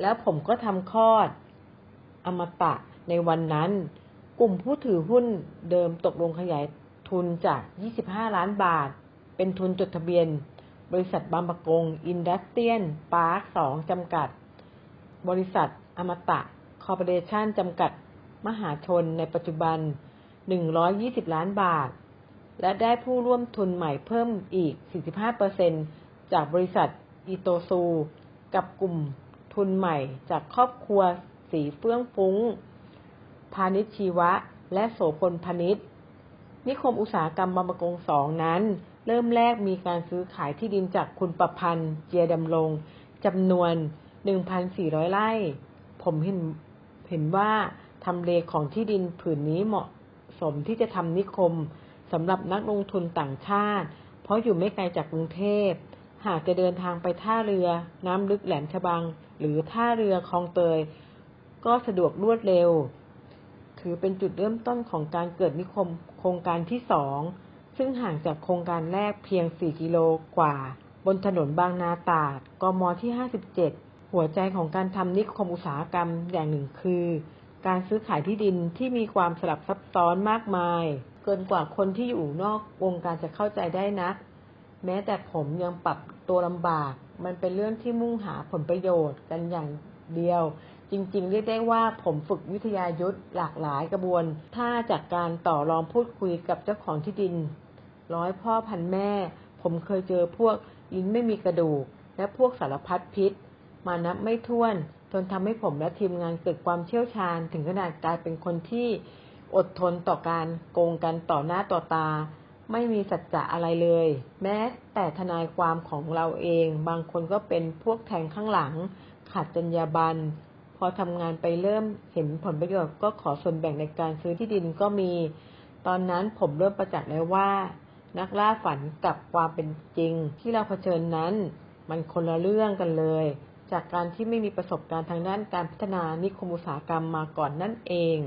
แล้วผมก็ทำคลอด อมตะในวันนั้น กลุ่มผู้ถือหุ้นเดิมตกลงขยายทุนจาก 25 ล้านบาท เป็นทุนจดทะเบียน บริษัทบางประกง อินดัสเตียน ปาร์ค2จำกัด บริษัทอมตะ คอร์ปอเรชั่นจำกัด มหาชนในปัจจุบัน 120 ล้านบาท และได้ผู้ร่วมทุนใหม่เพิ่มอีก 45%จากบริษัทอีโตซู กับกลุ่ม ทุนใหม่จากครอบครัวสีเฟื่องฟุ้ง พาณิชชีวะ และโสพลพาณิชย์นิคมอุตสาหกรรมบางประกงสองนั้น เริ่มแรกมีการซื้อขายที่ดินจากคุณประพันธ์ เจียดำรงจำนวน 1,400 ไร่ ผมเห็นเห็นว่าทำเลของที่ดินผืนนี้เหมาะสมที่จะทำนิคมสำหรับนักลงทุนต่างชาติ เพราะอยู่ไม่ไกลจากกรุงเทพ หากจะเดินทางไปท่าเรือน้ำลึกแหลมฉบัง หรือท่าเรือคลองเตย ก็สะดวกรวดเร็ว ถือเป็นจุดเริ่มต้นของการเกิดนิคมโครงการที่สอง ซึ่งห่างจากโครงการแรกเพียง 4 กิโลกว่า บนถนนบางนาตราดกมที่ 57 หัวใจของการทำนิคมอุตสาหกรรมอย่างหนึ่งคือ การซื้อขายที่ดินที่มีความสลับซับซ้อนมากมาย เกินกว่าคนที่อยู่นอกวงการจะเข้าใจได้นัก แม้แต่ผมยังปรับตัวลำบาก มันเป็นเรื่องที่มุ่งหาผลประโยชน์กันอย่างเดียว จริง ๆ เรียกได้ว่าผมฝึกวิทยายุทธหลากหลายกระบวนท่าจากการต่อรองพูดคุยกับเจ้าของที่ดิน ร้อยพ่อพันแม่ ผมเคยเจอพวกลิ้นไม่มีกระดูก และพวกสารพัดพิษ มานับไม่ถ้วน จนทำให้ผมและทีมงานเกิดความเชี่ยวชาญ ถึงขนาดกลายเป็นคนที่อดทนต่อการโกงกันต่อหน้าต่อตา ไม่มีสัจจะอะไรเลย แม้แต่ทนายความของเราเอง บางคนก็เป็นพวกแทงข้างหลัง ขาดจรรยาบรรณพอทำงานไปเริ่มเห็นผลประโยชน์ก็ขอส่วนแบ่งในการซื้อที่ดินก็มี ตอนนั้นผมเริ่มประจักษ์แล้วว่า นักล่าฝันกับความเป็นจริง ที่เราเผชิญนั้น มันคนละเรื่องกันเลย จากการที่ไม่มีประสบการณ์ทางด้านการพัฒนานิคมอุตสาหกรรมมาก่อนนั่นเอง